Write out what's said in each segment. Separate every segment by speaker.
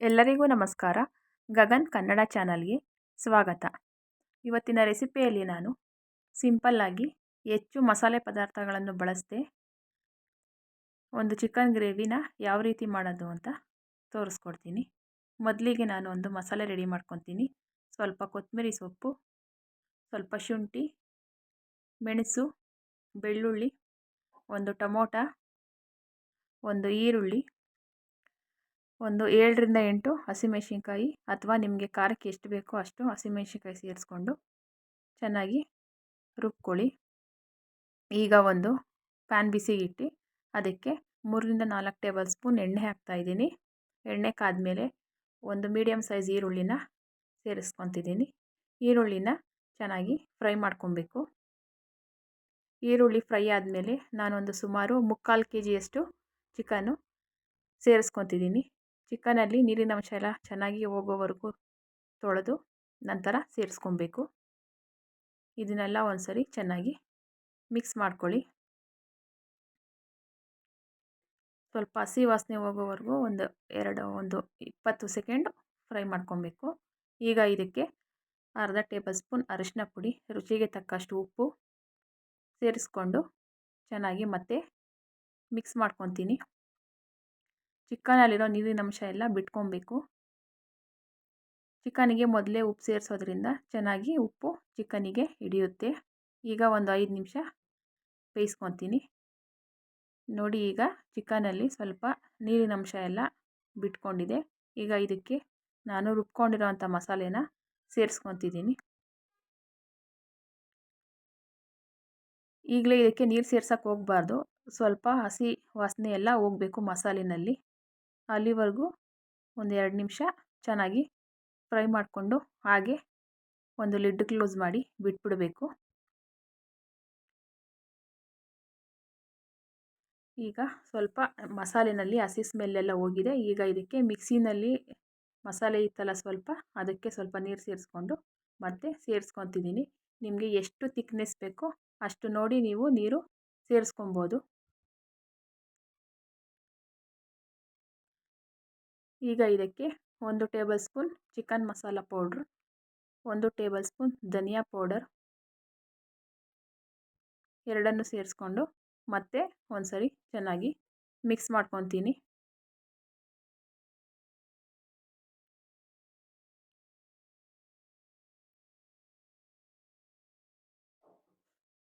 Speaker 1: ಎಲ್ಲರಿಗೂ ನಮಸ್ಕಾರ. ಗಗನ್ ಕನ್ನಡ ಚಾನಲ್ಗೆ ಸ್ವಾಗತ. ಇವತ್ತಿನ ರೆಸಿಪಿಯಲ್ಲಿ ನಾನು ಸಿಂಪಲ್ಲಾಗಿ ಹೆಚ್ಚು ಮಸಾಲೆ ಪದಾರ್ಥಗಳನ್ನು ಬಳಸದೆ ಒಂದು ಚಿಕನ್ ಗ್ರೇವಿನ ಯಾವ ರೀತಿ ಮಾಡೋದು ಅಂತ ತೋರಿಸ್ಕೊಡ್ತೀನಿ. ಮೊದಲಿಗೆ ನಾನು ಒಂದು ಮಸಾಲೆ ರೆಡಿ ಮಾಡ್ಕೊತೀನಿ. ಸ್ವಲ್ಪ ಕೊತ್ತಂಬರಿ ಸೊಪ್ಪು, ಸ್ವಲ್ಪ ಶುಂಠಿ, ಮೆಣಸು, ಬೆಳ್ಳುಳ್ಳಿ, ಒಂದು ಟೊಮೋಟ, ಒಂದು ಈರುಳ್ಳಿ ಒಂದು ಏಳರಿಂದ ಎಂಟು ಹಸಿಮೆಣ್ಸಿನ್ಕಾಯಿ ಅಥವಾ ನಿಮಗೆ ಖಾರಕ್ಕೆ ಎಷ್ಟು ಬೇಕೋ ಅಷ್ಟು ಹಸಿಮೆಣ್ಸಿನ್ಕಾಯಿ ಸೇರಿಸ್ಕೊಂಡು ಚೆನ್ನಾಗಿ ರುಬ್ಕೊಳ್ಳಿ. ಈಗ ಒಂದು ಪ್ಯಾನ್ ಬಿಸಿಗಿಟ್ಟು ಅದಕ್ಕೆ ಮೂರರಿಂದ ನಾಲ್ಕು ಟೇಬಲ್ ಸ್ಪೂನ್ ಎಣ್ಣೆ ಹಾಕ್ತಾಯಿದ್ದೀನಿ ಎಣ್ಣೆ ಕಾದಮೇಲೆ ಒಂದು ಮೀಡಿಯಮ್ ಸೈಜ್ ಈರುಳ್ಳಿನ ಸೇರಿಸ್ಕೊತಿದ್ದೀನಿ. ಈರುಳ್ಳಿನ ಚೆನ್ನಾಗಿ ಫ್ರೈ ಮಾಡ್ಕೊಬೇಕು. ಈರುಳ್ಳಿ ಫ್ರೈ ಆದಮೇಲೆ ನಾನೊಂದು ಸುಮಾರು ಮುಕ್ಕಾಲು ಕೆ ಜಿಯಷ್ಟು ಚಿಕನ್ನು ಸೇರಿಸ್ಕೊತಿದ್ದೀನಿ. ಚಿಕನಲ್ಲಿ ನೀರಿನ ಅಂಶ ಎಲ್ಲ ಚೆನ್ನಾಗಿ ಹೋಗೋವರೆಗೂ ತೊಳೆದು ನಂತರ ಸೇರಿಸ್ಕೊಬೇಕು. ಇದನ್ನೆಲ್ಲ ಒಂದು ಸರಿ ಚೆನ್ನಾಗಿ ಮಿಕ್ಸ್ ಮಾಡ್ಕೊಳ್ಳಿ. ಸ್ವಲ್ಪ ಹಸಿ ವಾಸನೆ ಹೋಗೋವರೆಗೂ ಒಂದು ಎರಡು, ಒಂದು ಇಪ್ಪತ್ತು ಸೆಕೆಂಡ್ ಫ್ರೈ ಮಾಡ್ಕೊಬೇಕು. ಈಗ ಇದಕ್ಕೆ ಅರ್ಧ ಟೇಬಲ್ ಸ್ಪೂನ್ ಅರಿಶಿನ ಪುಡಿ, ರುಚಿಗೆ ತಕ್ಕಷ್ಟು ಉಪ್ಪು ಸೇರಿಸ್ಕೊಂಡು ಚೆನ್ನಾಗಿ ಮತ್ತೆ ಮಿಕ್ಸ್ ಮಾಡ್ಕೊತೀನಿ. ಚಿಕನಲ್ಲಿರೋ ನೀರಿನ ಅಂಶ ಎಲ್ಲ ಬಿಟ್ಕೊಬೇಕು. ಚಿಕನಿಗೆ ಮೊದಲೇ ಉಪ್ಪು ಸೇರಿಸೋದ್ರಿಂದ ಚೆನ್ನಾಗಿ ಉಪ್ಪು ಚಿಕನಿಗೆ ಹಿಡಿಯುತ್ತೆ. ಈಗ ಒಂದು ಐದು ನಿಮಿಷ ಬೇಯಿಸ್ಕೊತೀನಿ. ನೋಡಿ ಈಗ ಚಿಕನಲ್ಲಿ ಸ್ವಲ್ಪ ನೀರಿನ ಅಂಶ ಎಲ್ಲ ಬಿಟ್ಕೊಂಡಿದೆ. ಈಗ ಇದಕ್ಕೆ ನಾನು ರುಬ್ಕೊಂಡಿರೋವಂಥ ಮಸಾಲೆನ ಸೇರಿಸ್ಕೊತಿದ್ದೀನಿ. ಈಗಲೇ ಇದಕ್ಕೆ ನೀರು ಸೇರ್ಸೋಕ್ಕೆ ಹೋಗಬಾರ್ದು. ಸ್ವಲ್ಪ ಹಸಿ ವಾಸನೆ ಎಲ್ಲ ಹೋಗಬೇಕು ಮಸಾಲಿನಲ್ಲಿ. ಅಲ್ಲಿವರೆಗೂ ಒಂದು ಎರಡು ನಿಮಿಷ ಚೆನ್ನಾಗಿ ಫ್ರೈ ಮಾಡಿಕೊಂಡು ಹಾಗೆ ಒಂದು ಲಿಡ್ ಕ್ಲೋಸ್ ಮಾಡಿ ಬಿಟ್ಬಿಡಬೇಕು. ಈಗ ಸ್ವಲ್ಪ ಮಸಾಲೆನಲ್ಲಿ ಹಸಿ ಸ್ಮೆಲ್ಲೆಲ್ಲ ಹೋಗಿದೆ. ಈಗ ಇದಕ್ಕೆ ಮಿಕ್ಸಿನಲ್ಲಿ ಮಸಾಲೆ ಇತ್ತಲ್ಲ ಸ್ವಲ್ಪ, ಅದಕ್ಕೆ ಸ್ವಲ್ಪ ನೀರು ಸೇರಿಸ್ಕೊಂಡು ಮತ್ತೆ ಸೇರಿಸ್ಕೊತಿದ್ದೀನಿ. ನಿಮಗೆ ಎಷ್ಟು ತಿಕ್ನೆಸ್ ಬೇಕೋ ಅಷ್ಟು ನೋಡಿ ನೀವು ನೀರು ಸೇರಿಸ್ಕೊಬೋದು. ಈಗ ಇದಕ್ಕೆ ಒಂದು tablespoon chicken masala powder, ಒಂದು ಟೇಬಲ್ ಸ್ಪೂನ್ ಧನಿಯಾ ಪೌಡರ್, ಎರಡನ್ನು ಸೇರಿಸ್ಕೊಂಡು ಮತ್ತೆ ಒಂದು ಸರಿ ಚೆನ್ನಾಗಿ ಮಿಕ್ಸ್ ಮಾಡ್ಕೊತೀನಿ.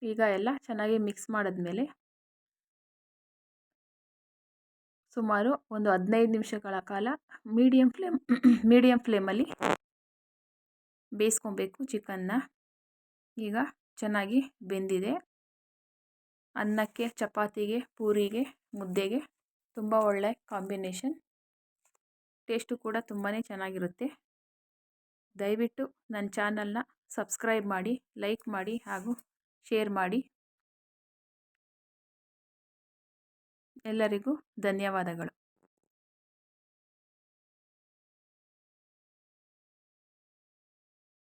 Speaker 1: ಈಗ ಎಲ್ಲ ಚೆನ್ನಾಗಿ ಮಿಕ್ಸ್ ಮಾಡಿದ್ಮೇಲೆ ಸುಮಾರು ಒಂದು ಹದಿನೈದು ನಿಮಿಷಗಳ ಕಾಲ ಮೀಡಿಯಂ ಫ್ಲೇಮ್ ಮೀಡಿಯಂ ಫ್ಲೇಮಲ್ಲಿ ಬೇಯಿಸ್ಕೊಬೇಕು ಚಿಕನ್ನ ಈಗ ಚೆನ್ನಾಗಿ ಬೆಂದಿದೆ. ಅನ್ನಕ್ಕೆ, ಚಪಾತಿಗೆ, ಪೂರಿಗೆ, ಮುದ್ದೆಗೆ ತುಂಬ ಒಳ್ಳೆ ಕಾಂಬಿನೇಷನ್ ಟೇಸ್ಟು ಕೂಡ ತುಂಬಾ ಚೆನ್ನಾಗಿರುತ್ತೆ. ದಯವಿಟ್ಟು ನನ್ನ ಚಾನಲ್ನ ಸಬ್ಸ್ಕ್ರೈಬ್ ಮಾಡಿ ಲೈಕ್ ಮಾಡಿ ಹಾಗೂ ಶೇರ್ ಮಾಡಿ. ಎಲ್ಲರಿಗೂ ಧನ್ಯವಾದಗಳು.